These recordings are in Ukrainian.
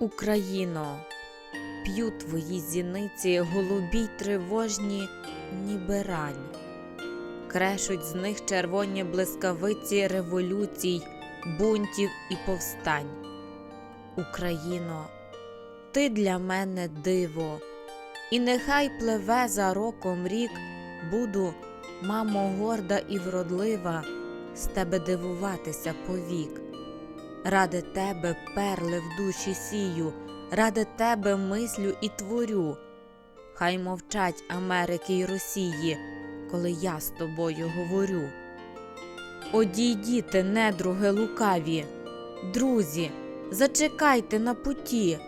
Україно, п'ю твої зіниці голубі й тривожні, ніби рань. Крешуть з них червоні блискавиці революцій, бунтів і повстань. Україно, ти для мене диво, і нехай пливе за роком рік, буду, мамо, горда і вродлива, з тебе дивуватися повік. Ради тебе перли в душі сію, ради тебе мислю і творю. Хай мовчать Америки й Росії, коли я з тобою говорю. Одійдіте, недруги лукаві, друзі, зачекайте на путі.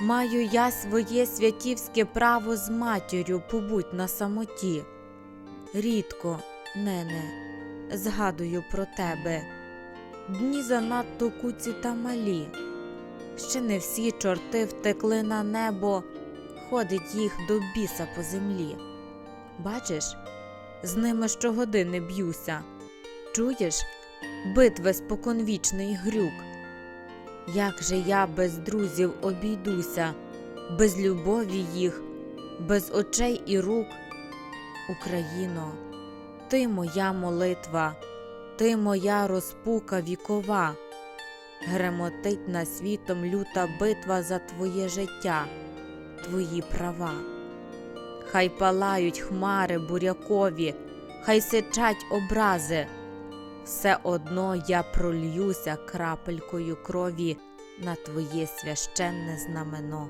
Маю я своє святівське право з матір'ю побудь на самоті. Рідко, нене, згадую про тебе. Дні занадто куці та малі. Ще не всі чорти втекли на небо, ходить їх до біса по землі. Бачиш, з ними щогодини б'юся. Чуєш, битви споконвічний грюк. Як же я без друзів обійдуся, без любові їх, без очей і рук. Україно, ти моя молитва, ти моя розпука вікова. Гремотить на світом люта битва за твоє життя, твої права. Хай палають хмари бурякові, хай сичать образи. Все одно я прольюся крапелькою крові на твоє священне знамено.